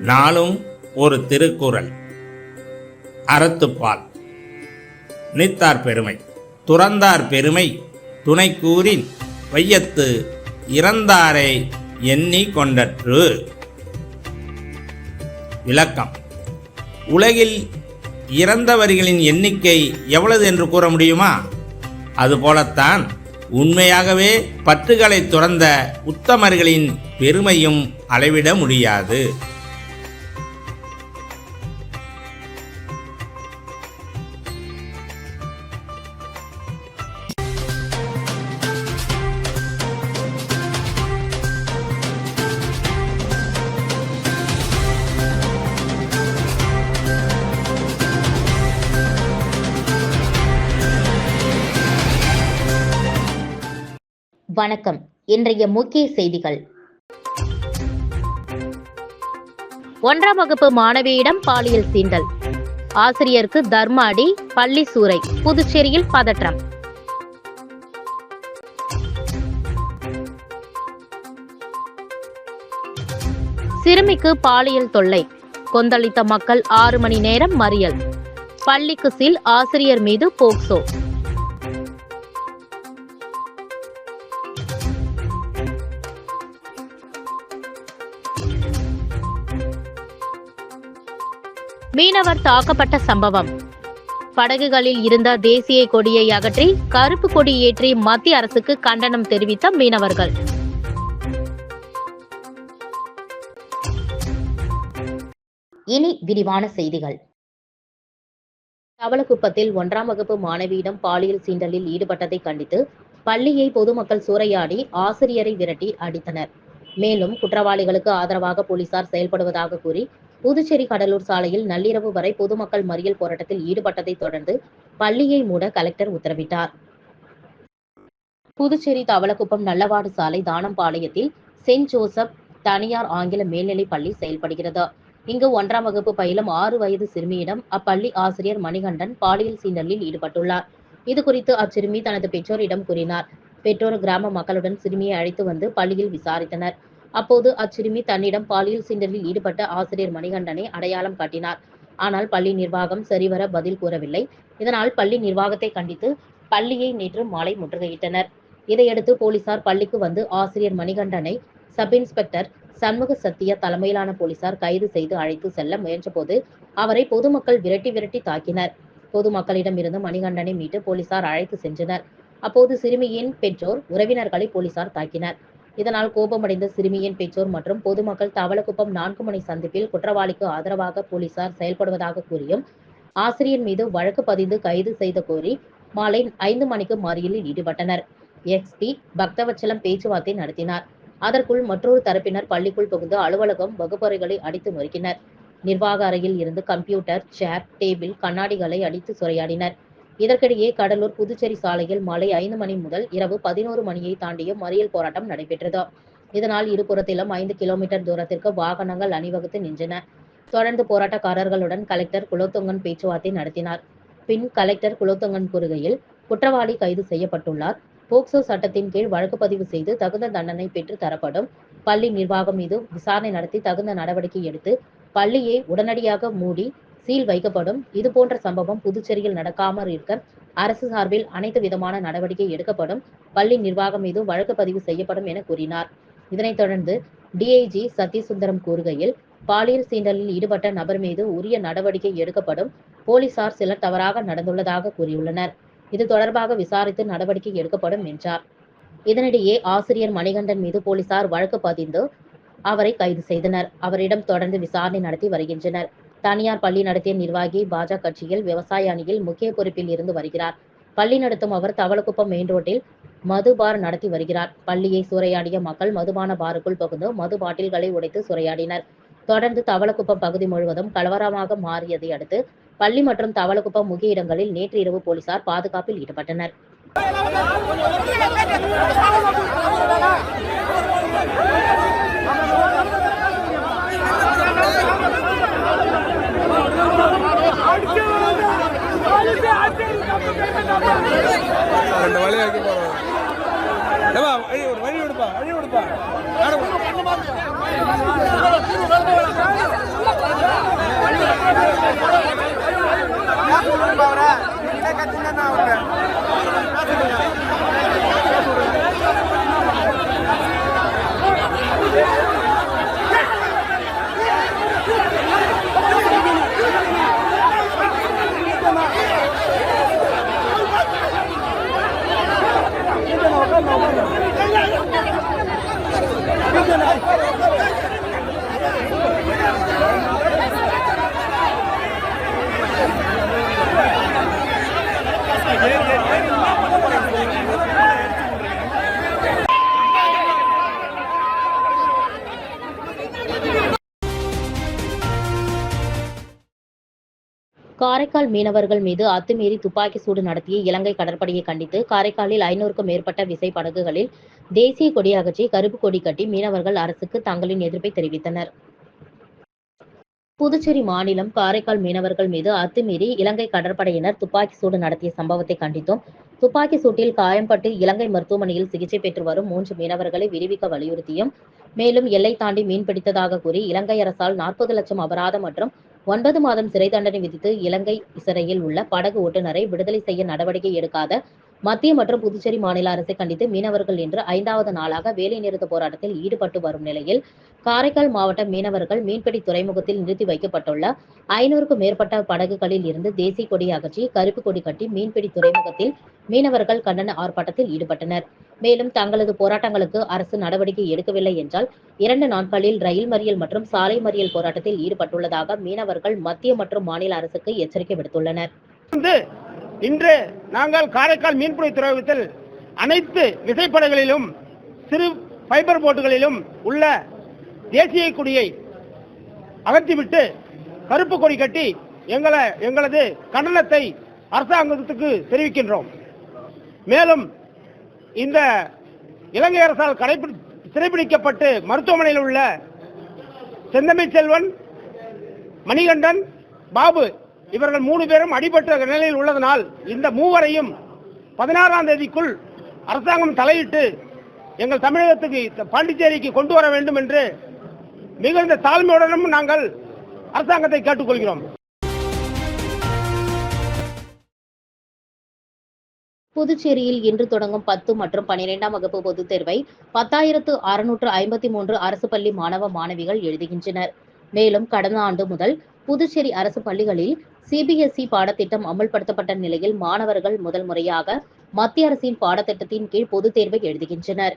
நாளும் ஒரு திருக்குறள். அறத்துப்பால். நீத்தார் பெருமை. துறந்தார் பெருமை. துணை கூறின் வையத்து இறந்தாரை எண்ணி கொண்டற்று. விளக்கம். உலகில் இறந்தவர்களின் எண்ணிக்கை எவ்வளவு என்று கூற முடியுமா? அதுபோலத்தான் உண்மையாகவே பற்றுகளை துறந்த உத்தமர்களின் பெருமையும் அளவிட முடியாது. வணக்கம். இன்றைய முக்கிய செய்திகள். ஒன்றாம் வகுப்பு மாணவியிடம் பாலியல் சீண்டல். ஆசிரியருக்கு தர்ம அடி பள்ளி சூறை புதுச்சேரியில் பதற்றம். சிறுமிக்கு பாலியல் தொல்லை. கொந்தளித்த மக்கள் ஆறு மணி நேரம் மறியல். பள்ளிக்கு சீல் ஆசிரியர் மீது போக்சோ. மீனவர் தாக்கப்பட்ட சம்பவம். படகுகளில் இருந்த தேசிய கொடியை அகற்றி கருப்பு கொடி ஏற்றி மத்திய அரசுக்கு கண்டனம் தெரிவித்த மீனவர்கள். இனி விரிவான செய்திகள். தவளக்குப்பத்தில் ஒன்றாம் வகுப்பு மாணவியிடம் பாலியல் சீண்டலில் ஈடுபட்டதை கண்டித்து பள்ளியை பொதுமக்கள் சூறையாடி ஆசிரியரை விரட்டி அடித்தனர். மேலும் குற்றவாளிகளுக்கு ஆதரவாக போலீசார் செயல்படுவதாக கூறி புதுச்சேரி கடலூர் சாலையில் நள்ளிரவு வரை பொதுமக்கள் மறியல் போராட்டத்தில் ஈடுபட்டதை தொடர்ந்து பள்ளியை மூட கலெக்டர் உத்தரவிட்டார். புதுச்சேரி தவளக்குப்பம் நல்லவாடு சாலை தானம்பாளையத்தில் செயின்ட் ஜோசப் தனியார் ஆங்கில மேல்நிலைப் பள்ளி செயல்படுகிறது. இங்கு ஒன்றாம் வகுப்பு பயிலும் ஆறு வயது சிறுமியிடம் அப்பள்ளி ஆசிரியர் மணிகண்டன் பாலியல் சீண்டலில் ஈடுபட்டுள்ளார். இது குறித்து அச்சிறுமி தனது பெற்றோரிடம் கூறினார். பெற்றோர் கிராம மக்களுடன் சிறுமியை அழைத்து வந்து பள்ளியில் விசாரித்தனர். அப்போது அச்சிறுமி தன்னிடம் பாலியல் சீண்டலில் ஈடுபட்ட ஆசிரியர் மணிகண்டனை அடையாளம் காட்டினார். ஆனால் பள்ளி நிர்வாகம் சரிவர பதில் கூறவில்லை. இதனால் பள்ளி நிர்வாகத்தை கண்டித்து பள்ளியை நேற்று மாலை முற்றுகையிட்டனர். இதையடுத்து போலீசார் பள்ளிக்கு வந்து ஆசிரியர் மணிகண்டனை சப் இன்ஸ்பெக்டர் சண்முக சத்திய தலைமையிலான போலீசார் கைது செய்து அழைத்து செல்ல முயன்றபோது அவரை பொதுமக்கள் விரட்டி விரட்டி தாக்கினர். பொதுமக்களிடம் இருந்து மணிகண்டனை மீட்டு போலீசார் அழைத்து சென்றனர். அப்போது சிறுமியின் பெற்றோர் உறவினர்களை போலீசார் தாக்கினர். இதனால் கோபமடைந்த சிறுமியின் பெற்றோர் மற்றும் பொதுமக்கள் தவளக்குப்பம் நான்கு மணி சந்திப்பில் குற்றவாளிக்கு ஆதரவாக போலீசார் செயல்படுவதாக கூறியும் ஆசிரியர் மீது வழக்கு பதிந்து கைது செய்த கோரி மாலை ஐந்து மணிக்கு மறியலில் ஈடுபட்டனர். எக்ஸ்பி பக்தவச்சலம் பேச்சுவார்த்தை நடத்தினார். அதற்குள் மற்றொரு தரப்பினர் பள்ளிக்குள் புகுந்து அலுவலகம் வகுப்பறைகளை அடித்து நொறுக்கினர் நிர்வாக அறையில் இருந்து கம்ப்யூட்டர் சேர் டேபிள் கண்ணாடிகளை அடித்து சுரையாடினர். இதற்கிடையே கடலூர் புதுச்சேரி சாலையில் மாலை ஐந்து மணி முதல் இரவு பதினோரு மணியை தாண்டிய மறியல் போராட்டம் நடைபெற்றது. இதனால் இருபுறத்திலும் ஐந்து கிலோமீட்டர் தூரத்திற்கு வாகனங்கள் அணிவகுத்து நின்றன. தொடர்ந்து போராட்டக்காரர்களுடன் கலெக்டர் குலோத்துங்கன் பேச்சுவார்த்தை நடத்தினார். பின் கலெக்டர் குலோத்துங்கன் கூறுகையில் குற்றவாளி கைது செய்யப்பட்டுள்ளார். போக்சோ சட்டத்தின் கீழ் வழக்கு பதிவு செய்து தகுந்த தண்டனை பெற்று தரப்படும். பள்ளி நிர்வாகம் மீது விசாரணை நடத்தி தகுந்த நடவடிக்கை எடுத்து பள்ளியை உடனடியாக மூடி சீல் வைக்கப்படும். இது போன்ற சம்பவம் புதுச்சேரியில் நடக்காமல் இருக்க அரசு சார்பில் அனைத்து விதமான நடவடிக்கை எடுக்கப்படும். பள்ளி நிர்வாகம் மீது வழக்கு பதிவு செய்யப்படும் என கூறினார். இதனைத் தொடர்ந்து டிஐஜி சத்யசுந்தரம் கூறுகையில் பாலியல் சீண்டலில் ஈடுபட்ட நபர் மீது உரிய நடவடிக்கை எடுக்கப்படும். போலீசார் சிலர் தவறாக நடந்துள்ளதாக கூறியுள்ளனர். இது தொடர்பாக விசாரித்து நடவடிக்கை எடுக்கப்படும் என்றார். இதனிடையே ஆசிரியர் மணிகண்டன் மீது போலீசார் வழக்கு பதிந்து அவரை கைது செய்தனர். அவரிடம் தொடர்ந்து விசாரணை நடத்தி வருகின்றனர். தனியார் பள்ளி நடத்திய நிர்வாகி பாஜக கட்சியில் விவசாய அணியில் முக்கிய பொறுப்பில் இருந்து வருகிறார். பள்ளி நடத்தும் அவர் தவளக்குப்பம் மெயின் ரோட்டில் மது பார் நடத்தி வருகிறார். பள்ளியை சூறையாடிய மக்கள் மதுபான பாருக்குள் புகுந்து மது பாட்டில்களை உடைத்து சூறையாடினர். தொடர்ந்து தவளக்குப்பம் பகுதி முழுவதும் கலவரமாக மாறியதை அடுத்து பள்ளி மற்றும் தவளக்குப்பம் முக்கிய இடங்களில் நேற்று இரவு போலீசார் பாதுகாப்பில் ஈடுபட்டனர். ரெண்டு வழி வைக்க போகிறோம் ஏப்பா வழி ஒரு வழி விடுப்பா வழி விடுப்பா கத்துனா அவங்க. காரைக்கால் மீனவர்கள் மீது அத்துமீறி துப்பாக்கி சூடு நடத்திய இலங்கை கடற்படையை கண்டித்து காரைக்காலில் ஐநூறுக்கும் மேற்பட்ட விசை படகுகளில் தேசிய கொடி அகற்றி கருப்பு கொடி கட்டி மீனவர்கள் அரசுக்கு தங்களின் எதிர்ப்பை தெரிவித்தனர். புதுச்சேரி மாநிலம் காரைக்கால் மீனவர்கள் மீது அத்துமீறி இலங்கை கடற்படையினர் துப்பாக்கி சூடு நடத்திய சம்பவத்தை கண்டித்தும் துப்பாக்கி சூட்டில் காயம்பட்டு இலங்கை மருத்துவமனையில் சிகிச்சை பெற்று வரும் மூன்று மீனவர்களை விடுவிக்க வலியுறுத்தியும் மேலும் எல்லை தாண்டி மீன்பிடித்ததாக கூறி இலங்கை அரசால் நாற்பது லட்சம் அபராதம் மற்றும் ஒன்பது மாதம் சிறை தண்டனை விதித்து இலங்கை சிறையில் உள்ள படகு ஓட்டுநரை விடுதலை செய்ய நடவடிக்கை எடுக்காத மத்திய மற்றும் புதுச்சேரி மாநில அரசை கண்டித்து மீனவர்கள் இன்று ஐந்தாவது நாளாக வேலைநிறுத்த போராட்டத்தில் ஈடுபட்டு வரும் நிலையில் காரைக்கால் மாவட்ட மீனவர்கள் மீன்பிடி துறைமுகத்தில் நிறுத்தி வைக்கப்பட்டுள்ள ஐநூறுக்கும் மேற்பட்ட படகுகளில் இருந்து தேசிய கொடி அகற்றி கருப்பு கொடி கட்டி மீன்பிடி துறைமுகத்தில் மீனவர்கள் கண்டன ஆர்ப்பாட்டத்தில் ஈடுபட்டனர். மேலும் தங்களது போராட்டங்களுக்கு அரசு நடவடிக்கை எடுக்கவில்லை என்றால் இரண்டு நாட்களில் ரயில் மறியல் மற்றும் சாலை மறியல் போராட்டத்தில் ஈடுபட்டுள்ளதாக மீனவர்கள் மத்திய மற்றும் மாநில அரசுக்கு எச்சரிக்கை விடுத்துள்ளனர். இன்று நாங்கள் காரைக்கால் மீன்பிடி துறைமுகத்தில் அனைத்து விசைப்படகளிலும் சிறு ஃபைபர் போட்டுகளிலும் உள்ள தேசிய கொடியை அகற்றிவிட்டு கருப்பு கொடி கட்டி எங்களை எங்களது கண்டனத்தை அரசாங்கத்துக்கு தெரிவிக்கின்றோம். மேலும் இந்த இலங்கை அரசால் கடைபிடி சிறைபிடிக்கப்பட்டு மருத்துவமனையில் உள்ள செந்தமிழ் செல்வன் மணிகண்டன் பாபு இவர்கள் மூணு பேரும் அடிபட்ட நிலையில் உள்ளதனால் இந்த மூவரையும் பதினாறாம் தேதிக்குள் அரசாங்கம் தலையிட்டு எங்கள் தமிழகத்துக்கு பாண்டிச்சேரிக்கு கொண்டு வர வேண்டும் என்று மிகுந்த தாழ்மையுடனும் நாங்கள் அரசாங்கத்தை கேட்டுக்கொள்கிறோம். புதுச்சேரியில் இன்று தொடங்கும் பத்து மற்றும் பனிரெண்டாம் வகுப்பு பொதுத் தேர்வை பத்தாயிரத்து அறுநூற்று ஐம்பத்தி மூன்று அரசு பள்ளி மாணவ மாணவிகள் எழுதுகின்றனர். மேலும் கடந்த ஆண்டு முதல் புதுச்சேரி அரசு பள்ளிகளில் சிபிஎஸ்இ பாடத்திட்டம் அமல்படுத்தப்பட்ட நிலையில் மாணவர்கள் முதல் முறையாக மத்திய அரசின் பாடத்திட்டத்தின் கீழ் பொதுத் தேர்வை எழுதுகின்றனர்.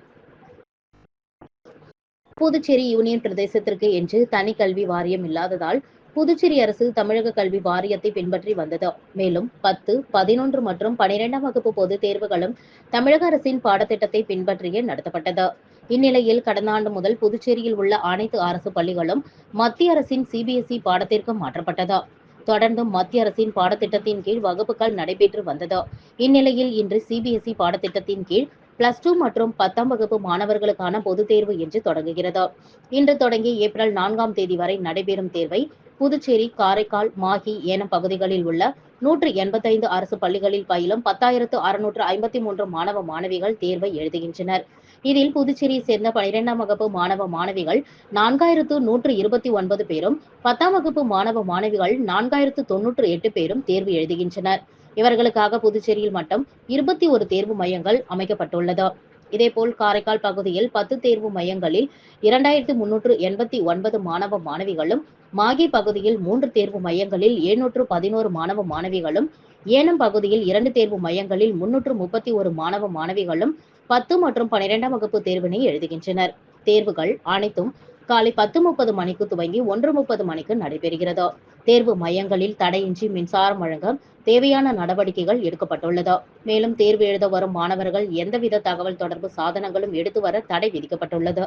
புதுச்சேரி யூனியன் பிரதேசத்திற்கு என்று தனி கல்வி வாரியம் இல்லாததால் புதுச்சேரி அரசு தமிழக கல்வி வாரியத்தை பின்பற்றி வந்தது. மேலும் பத்து பதினொன்று மற்றும் பனிரெண்டாம் வகுப்பு பொதுத் தேர்வுகளும் தமிழக அரசின் பாடத்திட்டத்தை பின்பற்றியே நடத்தப்பட்டது. இந்நிலையில் கடந்த ஆண்டு முதல் புதுச்சேரியில் உள்ள அனைத்து அரசு பள்ளிகளும் மத்திய அரசின் சிபிஎஸ்இ பாடத்திற்கு மாற்றப்பட்டது. தொடர்ந்து மத்திய அரசின் பாடத்திட்டத்தின் கீழ் வகுப்புகள் நடைபெற்று வந்தது. இந்நிலையில் இன்று சிபிஎஸ்இ பாடத்திட்டத்தின் கீழ் பிளஸ் டூ மற்றும் பத்தாம் வகுப்பு மாணவர்களுக்கான பொதுத் தேர்வு இன்று தொடங்குகிறது. இன்று தொடங்கி ஏப்ரல் நான்காம் தேதி வரை நடைபெறும் தேர்வை புதுச்சேரி காரைக்கால் மாஹி ஏனம் பகுதிகளில் உள்ள நூற்று எண்பத்தைந்து அரசு பள்ளிகளில் பயிலும் பத்தாயிரத்து அறுநூற்று ஐம்பத்தி மூன்று மாணவ மாணவிகள் தேர்வை எழுதுகின்றனர். இதில் புதுச்சேரியை சேர்ந்த பனிரெண்டாம் வகுப்பு மாணவ மாணவிகள் நான்காயிரத்து நூற்று இருபத்தி ஒன்பது பேரும் பத்தாம் வகுப்பு மாணவ மாணவிகள் நான்காயிரத்து தொன்னூற்று எட்டு பேரும் தேர்வு எழுதுகின்றனர். இவர்களுக்காக புதுச்சேரியில் மட்டும் இருபத்தி ஒரு தேர்வு மையங்கள் அமைக்கப்பட்டுள்ளது. இதேபோல் காரைக்கால் பகுதியில் பத்து தேர்வு மையங்களில் இரண்டாயிரத்து முன்னூற்று எண்பத்தி ஒன்பது மாணவ மாணவிகளும் மாகி பகுதியில் மூன்று தேர்வு மையங்களில் எழுநூற்று பதினோரு மாணவ மாணவிகளும் ஏனம் பகுதியில் இரண்டு தேர்வு மையங்களில் முன்னூற்று முப்பத்தி ஒரு மாணவ மாணவிகளும் பத்து மற்றும் பனிரெண்டாம் வகுப்பு தேர்வினை எழுதுகின்றனர். தேர்வுகள் அனைத்தும் காலை பத்து முப்பது மணிக்கு துவங்கி ஒன்று முப்பது மணிக்கு நடைபெறுகிறது. தேர்வு மையங்களில் தடையின்றி மின்சாரம் வழங்க தேவையான நடவடிக்கைகள் எடுக்கப்பட்டுள்ளது. மேலும் தேர்வு எழுத வரும் மாணவர்கள் எந்தவித தகவல் தொடர்பு சாதனங்களும் எடுத்து வர தடை விதிக்கப்பட்டுள்ளது.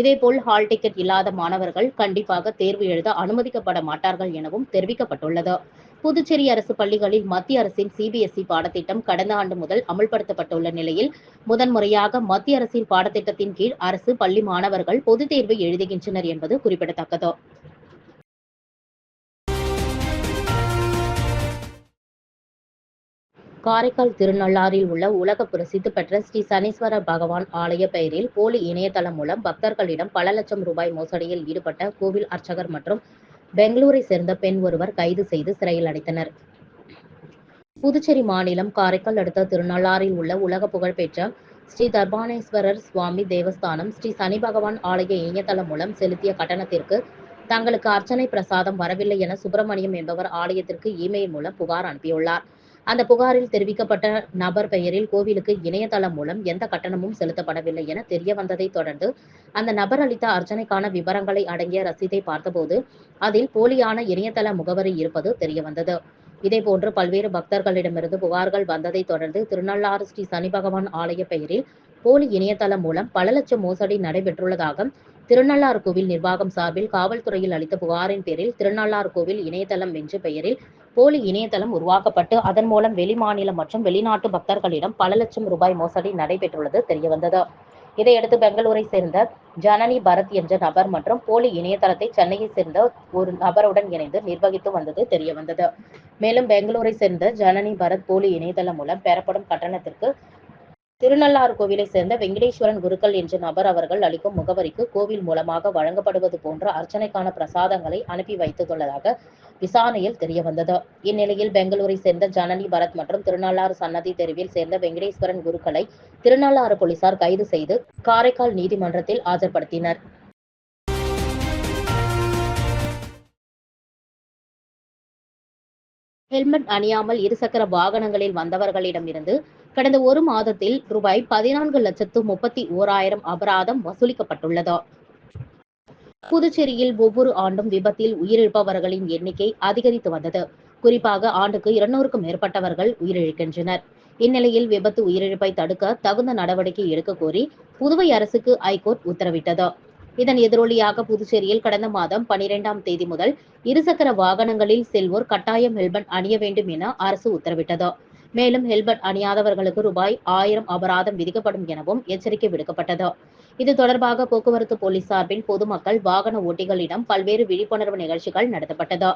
இதேபோல் ஹால் டிக்கெட் இல்லாத மாணவர்கள் கண்டிப்பாக தேர்வு எழுத அனுமதிக்கப்பட மாட்டார்கள் எனவும் தெரிவிக்கப்பட்டுள்ளது. புதுச்சேரி அரசு பள்ளிகளில் மத்திய அரசின் சிபிஎஸ்இ பாடத்திட்டம் கடந்த ஆண்டு முதல் அமல்படுத்தப்பட்டுள்ள நிலையில் முதன்முறையாக மத்திய அரசின் பாடத்திட்டத்தின் கீழ் அரசு பள்ளி மாணவர்கள் பொதுத் தேர்வை எழுதுகின்றனர் என்பது குறிப்பிடத்தக்கது. காரைக்கால் திருநள்ளாறில் உள்ள உலக பிரசித்தி பெற்ற ஸ்ரீ சனீஸ்வர பகவான் ஆலய பெயரில் போலி இணையதளம் மூலம் பக்தர்களிடம் பல லட்சம் ரூபாய் மோசடியில் ஈடுபட்ட கோவில் அர்ச்சகர் மற்றும் பெங்களூரை சேர்ந்த பெண் ஒருவர் கைது செய்து சிறையில் அடைத்தனர். புதுச்சேரி மாநிலம் காரைக்கால் அடுத்த திருநள்ளாறில் உள்ள உலக புகழ்பெற்ற ஸ்ரீ தர்பானேஸ்வரர் சுவாமி தேவஸ்தானம் ஸ்ரீ சனி பகவான் ஆலய இணையதளம் மூலம் செலுத்திய கட்டணத்திற்கு தங்களுக்கு அர்ச்சனை பிரசாதம் வரவில்லை என சுப்பிரமணியம் என்பவர் ஆலயத்திற்கு இமெயில் மூலம் புகார் அனுப்பியுள்ளார். அந்த புகாரில் தெரிவிக்கப்பட்ட நபர் பெயரில் கோவிலுக்கு இணையதளம் மூலம் எந்த கட்டணமும் செலுத்தப்படவில்லை என தெரிய வந்ததை தொடர்ந்து அந்த நபர் அளித்த அர்ச்சனைக்கான விவரங்களை அடங்கிய ரசீதை பார்த்தபோது அதில் போலியான இணையதள முகவரி இருப்பது தெரியவந்தது இதேபோன்று பல்வேறு பக்தர்களிடமிருந்து புகார்கள் வந்ததை தொடர்ந்து திருநள்ளாறு ஸ்ரீ சனி பகவான் ஆலய பெயரில் போலி இணையதளம் மூலம் பல லட்சம் மோசடி நடைபெற்றுள்ளதாக திருநள்ளாறு கோவில் நிர்வாகம் சார்பில் காவல்துறையில் அளித்த புகாரின் பேரில் திருநள்ளாறு கோவில் இணையதளம் என்ற பெயரில் போலி இணையதளம் உருவாக்கப்பட்டு அதன் மூலம் வெளிமாநில மற்றும் வெளிநாட்டு பக்தர்களிடம் பல லட்சம் ரூபாய் மோசடி நடைபெற்றுள்ளது தெரியவந்தது. இதையடுத்து பெங்களூரை சேர்ந்த ஜனனி பரத் என்ற நபர் மற்றும் போலி இணையதளத்தை சென்னையை சேர்ந்த ஒரு நபருடன் இணைந்து நிர்வகித்து வந்தது தெரியவந்தது. மேலும் பெங்களூரை சேர்ந்த ஜனனி பரத் போலி இணையதளம் மூலம் பெறப்படும் கட்டணத்திற்கு திருநள்ளாறு கோவிலை சேர்ந்த வெங்கடேஸ்வரன் குருக்கள் என்ற நபர் அவர்கள் அளிக்கும் முகவரிக்கு கோவில் மூலமாக வழங்கப்படுவது போன்ற அர்ச்சனைக்கான பிரசாதங்களை அனுப்பி வைத்துள்ளதாக விசாரணையில் தெரியவந்தது. இந்நிலையில் பெங்களூரை சேர்ந்த ஜனனி பரத் மற்றும் திருநள்ளாறு சன்னதி தெருவில் சேர்ந்த வெங்கடேஸ்வரன் குருக்களை திருநள்ளாறு போலீசார் கைது செய்து காரைக்கால் நீதிமன்றத்தில் ஆஜர்படுத்தினர். ஹெல்மெட் அணியாமல் இருசக்கர வாகனங்களில் வந்தவர்களிடமிருந்து கடந்த ஒரு மாதத்தில் ரூபாய் பதினான்கு லட்சத்து முப்பத்தி ஓராயிரம் அபராதம் வசூலிக்கப்பட்டுள்ளது. புதுச்சேரியில் ஒவ்வொரு ஆண்டும் விபத்தில் உயிரிழப்பவர்களின் எண்ணிக்கை அதிகரித்து வந்தது. குறிப்பாக ஆண்டுக்கு இருநூறுக்கும் மேற்பட்டவர்கள் உயிரிழக்கின்றனர். இந்நிலையில் விபத்து உயிரிழப்பை தடுக்க தகுந்த நடவடிக்கை எடுக்க கோரி புதுவை அரசுக்கு ஐகோர்ட் உத்தரவிட்டது. இதன் எதிரொலியாக புதுச்சேரியில் கடந்த மாதம் பனிரெண்டாம் தேதி முதல் இருசக்கர வாகனங்களில் செல்வோர் கட்டாயம் ஹெல்மெட் அணிய வேண்டும் என அரசு உத்தரவிட்டது. மேலும் ஹெல்மெட் அணியாதவர்களுக்கு ரூபாய் ஆயிரம் அபராதம் விதிக்கப்படும் எனவும் எச்சரிக்கை விடுக்கப்பட்டது. இது தொடர்பாக போக்குவரத்து போலீஸ் சார்பில் பொதுமக்கள் வாகன ஓட்டிகளிடம் பல்வேறு விழிப்புணர்வு நிகழ்ச்சிகள் நடத்தப்பட்டது.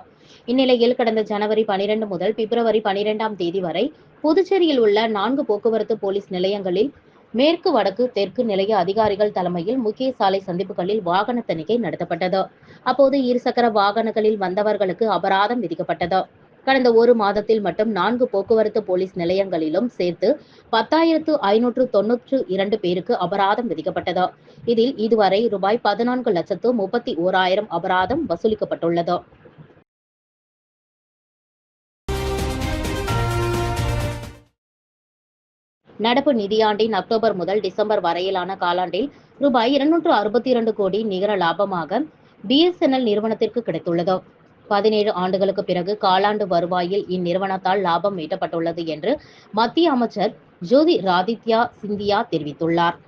இந்நிலையில் கடந்த ஜனவரி பனிரெண்டு முதல் பிப்ரவரி பனிரெண்டாம் தேதி வரை புதுச்சேரியில் உள்ள நான்கு போக்குவரத்து போலீஸ் நிலையங்களில் மேற்கு வடக்கு தெற்கு நிலைய அதிகாரிகள் தலைமையில் முக்கிய சாலை சந்திப்புகளில் வாகன தணிக்கை நடத்தப்பட்டது. அப்போது இருசக்கர வாகனங்களில் வந்தவர்களுக்கு அபராதம் விதிக்கப்பட்டது. கடந்த ஒரு மாதத்தில் மட்டும் நான்கு போக்குவரத்து போலீஸ் நிலையங்களிலும் சேர்த்து பத்தாயிரத்து ஐநூற்று தொன்னூற்று இரண்டு பேருக்கு அபராதம் விதிக்கப்பட்டது. இதில் இதுவரை ரூபாய் பதினான்கு லட்சத்து முப்பத்தி ஓராயிரம் அபராதம் வசூலிக்கப்பட்டுள்ளது. நடப்பு நிதியாண்டின் அக்டோபர் முதல் டிசம்பர் வரையிலான காலாண்டில் ரூபாய் இருநூற்று அறுபத்தி இரண்டு கோடி நிகர லாபமாக பிஎஸ்என்எல் நிறுவனத்திற்கு கிடைத்துள்ளது. பதினேழு ஆண்டுகளுக்கு பிறகு காலாண்டு வருவாயில் இந்நிறுவனத்தால் லாபம் ஈட்டப்பட்டுள்ளது என்று மத்திய அமைச்சர் ஜோதி ராதித்யா சிந்தியா தெரிவித்துள்ளார்.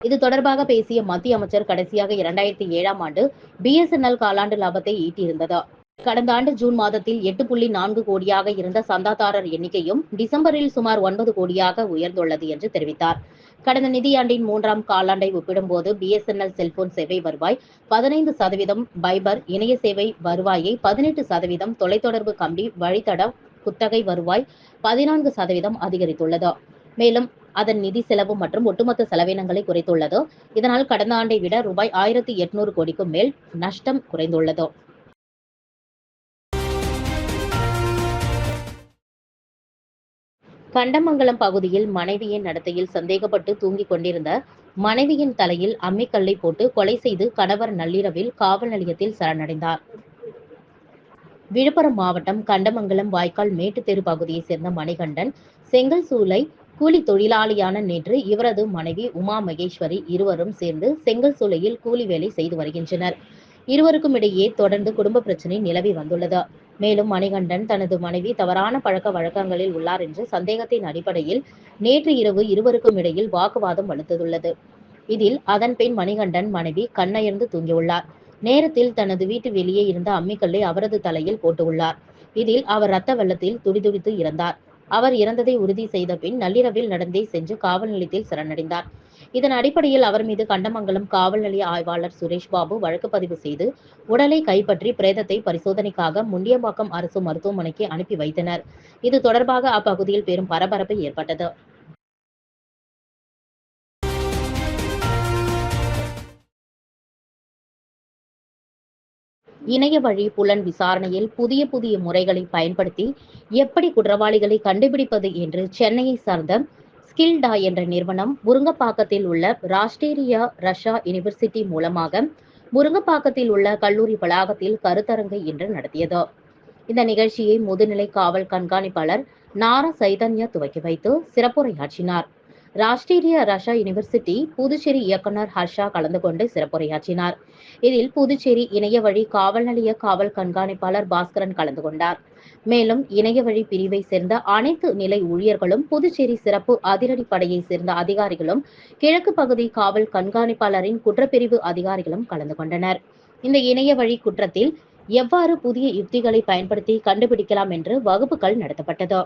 இது தொடர்பாக பேசிய மத்திய அமைச்சர் கடைசியாக இரண்டாயிரத்தி ஏழாம் ஆண்டு பிஎஸ்என்எல் காலாண்டு லாபத்தை ஈட்டியிருந்தது. கடந்த ஆண்டு ஜூன் மாதத்தில் எட்டு புள்ளி நான்கு கோடியாக இருந்த சந்தாதாரர் எண்ணிக்கையும் டிசம்பரில் சுமார் ஒன்பது கோடியாக உயர்ந்துள்ளது என்று தெரிவித்தார். கடந்த நிதியாண்டின் மூன்றாம் காலாண்டை ஒப்பிடும்போது பிஎஸ்என்எல் செல்போன் சேவை வருவாய் பதினைந்து சதவீதம் பைபர் இணைய சேவை வருவாயை பதினெட்டு சதவீதம் தொலைத்தொடர்பு கம்பி வழித்தட குத்தகை வருவாய் பதினான்கு சதவீதம் அதிகரித்துள்ளது. மேலும் அதன் நிதி செலவு மற்றும் ஒட்டுமொத்த செலவினங்களை குறைத்துள்ளது. இதனால் கடந்த ஆண்டை விட ரூபாய் ஆயிரத்தி எட்நூறு கோடிக்கும் மேல் நஷ்டம் குறைந்துள்ளது. கண்டமங்கலம் பகுதியில் மனைவியின் நடத்தையில் சந்தேகப்பட்டு தூங்கிக் கொண்டிருந்த மனைவியின் தலையில் அம்மிக்கல்லை போட்டு கொலை செய்து கணவர் நள்ளிரவில் காவல் நிலையத்தில் சரணடைந்தார். விழுப்புரம் மாவட்டம் கண்டமங்கலம் வாய்க்கால் மேட்டுத்தெரு பகுதியைச் சேர்ந்த மணிகண்டன் செங்கல் சூளை கூலி தொழிலாளியான நேற்று இவரது மனைவி உமா மகேஸ்வரி இருவரும் சேர்ந்து செங்கல் சூளையில் கூலி வேலை செய்து வருகின்றனர். இருவருக்கும் இடையே தொடர்ந்து குடும்ப பிரச்சனை நிலவி வந்துள்ளது. மேலும் மணிகண்டன் தனது மனைவி தவறான பழக்க வழக்கங்களில் உள்ளார் என்று சந்தேகத்தின் அடிப்படையில் நேற்று இரவு இருவருக்கும் இடையில் வாக்குவாதம் வலுத்துள்ளது இதில் அதன் பின் மணிகண்டன் மனைவி கண்ணயர்ந்து தூங்கியுள்ளார். நேரத்தில் தனது வீட்டு வெளியே இருந்த அம்மிக்கல்லை அவரது தலையில் போட்டுள்ளார். இதில் அவர் ரத்த வெள்ளத்தில் துடிதுடித்து இறந்தார். அவர் இறந்ததை உறுதி செய்த பின் நள்ளிரவில் நடந்தே சென்று காவல் நிலையத்தில் சரணடைந்தார். இதன் அடிப்படையில் அவர் மீது கண்டமங்கலம் காவல் நிலைய ஆய்வாளர் சுரேஷ் பாபு வழக்கு பதிவு செய்து உடலை கைப்பற்றி பிரேதத்தை பரிசோதனைக்காக முண்டியம்பாக்கம் அரசு மருத்துவமனைக்கு அனுப்பி வைத்தனர். இது தொடர்பாக அப்பகுதியில் பெரும் பரபரப்பு ஏற்பட்டது. இணைய வழி புலன் விசாரணையில் புதிய புதிய முறைகளை பயன்படுத்தி எப்படி குற்றவாளிகளை கண்டுபிடிப்பது என்று சென்னையை சார்ந்த ஸ்கில்டா என்ற நிறுவனம் முருங்கப்பாக்கத்தில் உள்ள ராஷ்டிரியா ரஷ்யா யுனிவர்சிட்டி மூலமாக முருங்கப்பாக்கத்தில் உள்ள கல்லூரி வளாகத்தில் கருத்தரங்கு இன்று நடத்தியது. இந்த நிகழ்ச்சியை முதுநிலை காவல் கண்காணிப்பாளர் நாரா சைதன்யா துவக்கி வைத்து சிறப்புரையாற்றினார். ராஷ்டிரிய ரஷ்யா யுனிவர்சிட்டி புதுச்சேரி இயக்குனர் ஹர்ஷா கலந்து கொண்டு சிறப்புரையாற்றினார். இதில் புதுச்சேரி இணைய வழி காவல் நிலைய காவல் கண்காணிப்பாளர் பாஸ்கரன் கலந்து கொண்டார். மேலும் இணைய வழி பிரிவை சேர்ந்த அனைத்து நிலை ஊழியர்களும் புதுச்சேரி சிறப்பு அதிரடி படையை சேர்ந்த அதிகாரிகளும் கிழக்கு பகுதி காவல் கண்காணிப்பாளரின் குற்றப்பிரிவு அதிகாரிகளும் கலந்து கொண்டனர். இந்த இணைய வழி குற்றத்தில் எவ்வாறு புதிய யுக்திகளை பயன்படுத்தி கண்டுபிடிக்கலாம் என்று வகுப்புகள் நடத்தப்பட்டது.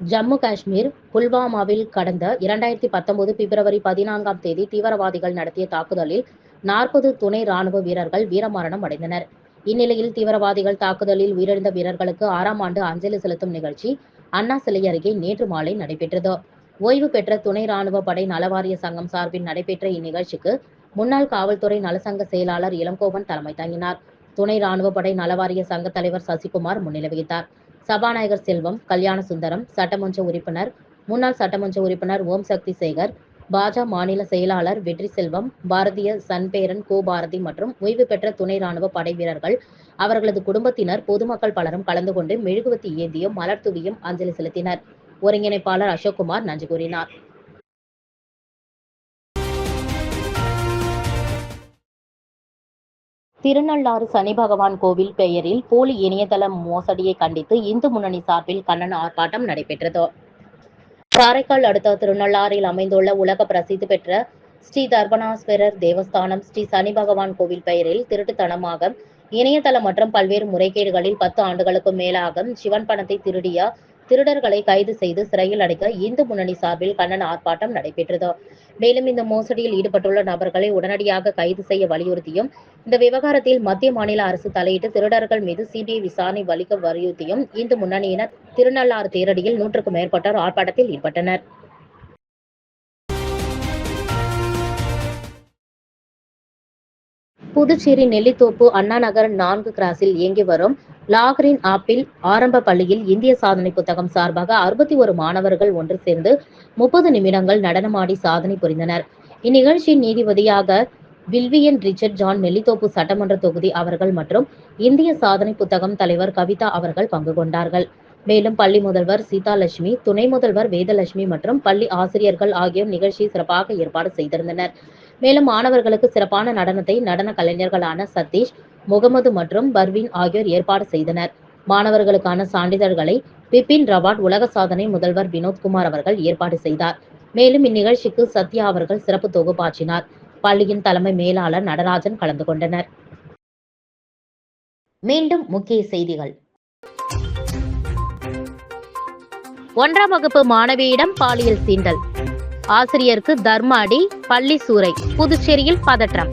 ஜம்மு காஷ்மீர் புல்வாமாவில் கடந்த இரண்டாயிரத்தி பத்தொன்பது பிப்ரவரி பதினான்காம் தேதி தீவிரவாதிகள் நடத்திய தாக்குதலில் நாற்பது துணை ராணுவ வீரர்கள் வீரமரணம் அடைந்தனர். இந்நிலையில் தீவிரவாதிகள் தாக்குதலில் உயிரிழந்த வீரர்களுக்கு ஆறாம் ஆண்டு அஞ்சலி செலுத்தும் நிகழ்ச்சி அண்ணா சிலை அருகே நேற்று மாலை நடைபெற்றது. ஓய்வு பெற்ற துணை ராணுவ படை நலவாரிய சங்கம் சார்பில் நடைபெற்ற இந்நிகழ்ச்சிக்கு முன்னாள் காவல்துறை நலசங்க செயலாளர் இளங்கோவன் தலைமை தாங்கினார். துணை ராணுவ படை நலவாரிய சங்க தலைவர் சசிகுமார் முன்னிலை வகித்தார். சபாநாயகர் செல்வம் கல்யாண சுந்தரம் சட்டமன்ற உறுப்பினர் முன்னாள் சட்டமன்ற உறுப்பினர் ஓம் சக்தி சேகர் பாஜக மாநில செயலாளர் வெற்றி செல்வம் பாரதிய சன்பேரன் கோ பாரதி மற்றும் ஓய்வு பெற்ற துணை ராணுவ படை வீரர்கள் அவர்களது குடும்பத்தினர் பொதுமக்கள் பலரும் கலந்து கொண்டு மெழுகுவத்தி ஏந்தியும் மலர் தூவியும் அஞ்சலி செலுத்தினர். ஒருங்கிணைப்பாளர் அசோக்குமார் நன்றி கூறினார். திருநள்ளாறு சனி பகவான் கோவில் பெயரில் போலி இணையதள மோசடியை கண்டித்து இந்து முன்னணி சார்பில் கண்டன ஆர்ப்பாட்டம் நடைபெற்றது. காரைக்கால் அடுத்த திருநள்ளாறில் அமைந்துள்ள உலக பிரசித்தி பெற்ற ஸ்ரீ தர்பணாஸ்வரர் தேவஸ்தானம் ஸ்ரீ சனி பகவான் கோவில் பெயரில் திருட்டுத்தனமாக இணையதளம் மற்றும் பல்வேறு முறைகேடுகளில் பத்து ஆண்டுகளுக்கும் மேலாக சிவன் பணத்தை திருடிய திருடர்களை கைது செய்து சிறையில் அடைக்க இந்து முன்னணி சார்பில் கண்டன ஆர்ப்பாட்டம் நடைபெற்றது. மேலும் இந்த மோசடியில் ஈடுபட்டுள்ள நபர்களை உடனடியாக கைது செய்ய வலியுறுத்தியும் இந்த விவகாரத்தில் மத்திய மாநில அரசு தலையிட்டு திருடர்கள் மீது சிபிஐ விசாரணை வலிக்க வலியுறுத்தியும் இந்து முன்னணியினர் திருநள்ளாறு தேரடியில் நூற்றுக்கும் மேற்பட்டோர் ஆர்ப்பாட்டத்தில் ஈடுபட்டனர். புதுச்சேரி நெல்லித்தோப்பு அண்ணா நகர் நான்கு கிராஸில் இயங்கி வரும் லாகரின் ஆப்பிள் ஆரம்ப பள்ளியில் இந்திய சாதனை புத்தகம் சார்பாக அறுபத்தி ஒரு மாணவர்கள் ஒன்று சேர்ந்து முப்பது நிமிடங்கள் நடனமாடி சாதனை புரிந்தனர். இந்நிகழ்ச்சியின் நீதிபதியாக வில்வியன் ரிச்சர்ட் ஜான் நெல்லித்தோப்பு சட்டமன்ற தொகுதி அவர்கள் மற்றும் இந்திய சாதனை புத்தகம் தலைவர் கவிதா அவர்கள் பங்கு கொண்டார்கள். மேலும் பள்ளி முதல்வர் சீதாலட்சுமி துணை முதல்வர் வேதலட்சுமி மற்றும் பள்ளி ஆசிரியர்கள் ஆகியோர் நிகழ்ச்சியை சிறப்பாக ஏற்பாடு செய்திருந்தனர். மேலும் மாணவர்களுக்கு சிறப்பான நடனத்தை நடன கலைஞர்களான சதீஷ் முகமது மற்றும் பர்வீன் ஆகியோர் ஏற்பாடு செய்தனர். மாணவர்களுக்கான சான்றிதழ்களை பிபின் ரவாட் உலக சாதனை முதல்வர் வினோத்குமார் அவர்கள் ஏற்பாடு செய்தார். மேலும் இந்நிகழ்ச்சிக்கு சத்யா அவர்கள் சிறப்பு தொகுப்பாற்றினார். பள்ளியின் தலைமை மேலாளர் நடராஜன் கலந்து கொண்டனர். மீண்டும் முக்கிய செய்திகள். ஒன்றாம் வகுப்பு மாணவியிடம் பாலியல் சீண்டல். ஆசிரியருக்கு தர்ம அடி பள்ளி சூறை புதுச்சேரியில் பதற்றம்.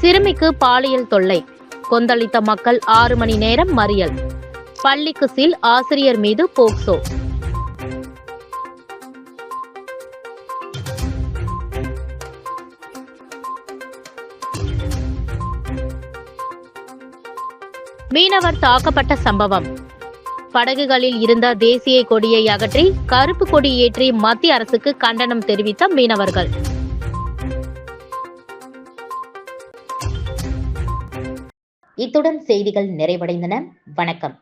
சிறுமிக்கு பாலியல் தொல்லை கொந்தளித்த மக்கள் ஆறு மணி நேரம் மறியல். பள்ளிக்கு சீல் ஆசிரியர் மீது போக்சோ. மீனவர் தாக்கப்பட்ட சம்பவம். படகுகளில் இருந்த தேசிய கொடியை அகற்றி கருப்பு கொடி ஏற்றி மத்திய அரசுக்கு கண்டனம் தெரிவித்த மீனவர்கள். இத்துடன் செய்திகள் நிறைவடைந்தன. வணக்கம்.